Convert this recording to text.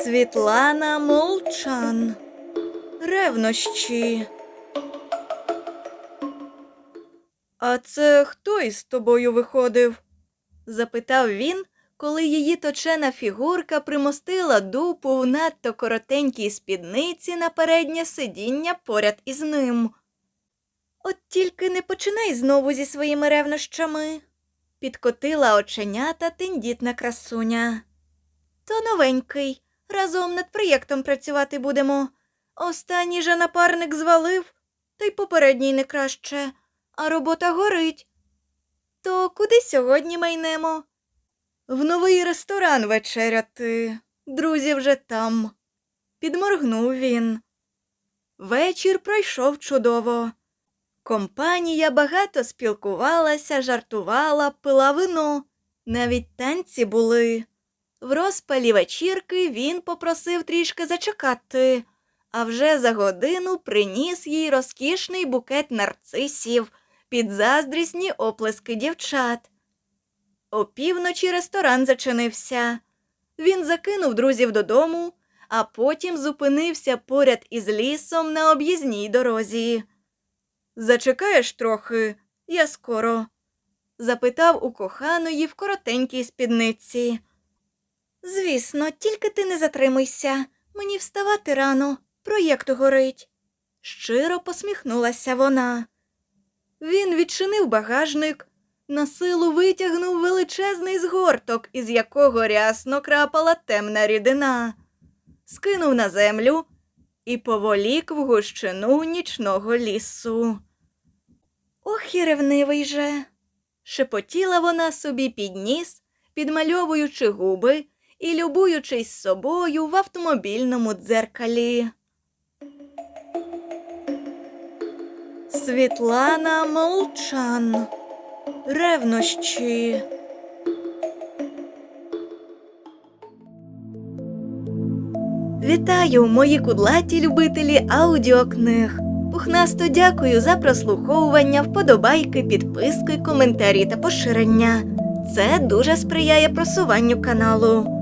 Світлана Молчан. Ревнощі. А це хто із тобою виходив? запитав він, коли її точена фігурка примостила дупу в надто коротенькій спідниці на переднє сидіння поряд із ним. От тільки не починай знову зі своїми ревнощами, підкотила оченята тендітна красуня. То новенький. Разом над проєктом працювати будемо. Останній же напарник звалив, та й попередній не краще, а робота горить. То куди сьогодні майнемо? В новий ресторан вечеряти. Друзі вже там. Підморгнув він. Вечір пройшов чудово. Компанія багато спілкувалася, жартувала, пила вино. Навіть танці були. В розпалі вечірки він попросив трішки зачекати, а вже за годину приніс їй розкішний букет нарцисів під заздрісні оплески дівчат. Опівночі ресторан зачинився. Він закинув друзів додому, а потім зупинився поряд із лісом на об'їзній дорозі. Зачекаєш трохи, я скоро? запитав у коханої в коротенькій спідниці. Звісно, тільки ти не затримуйся. Мені вставати рано, проєкт горить. Щиро посміхнулася вона. Він відчинив багажник, на силу витягнув величезний згорток, із якого рясно крапала темна рідина, скинув на землю і поволік в гущину нічного лісу. Ох і ревнивий же. шепотіла вона собі під ніс, підмальовуючи губи і любуючись собою в автомобільному дзеркалі. Світлана Молчан. Ревнощі. Вітаю, мої кудлаті любителі аудіокниг. Пухнасто дякую за прослуховування, вподобайки, підписки, коментарі та поширення. Це дуже сприяє просуванню каналу.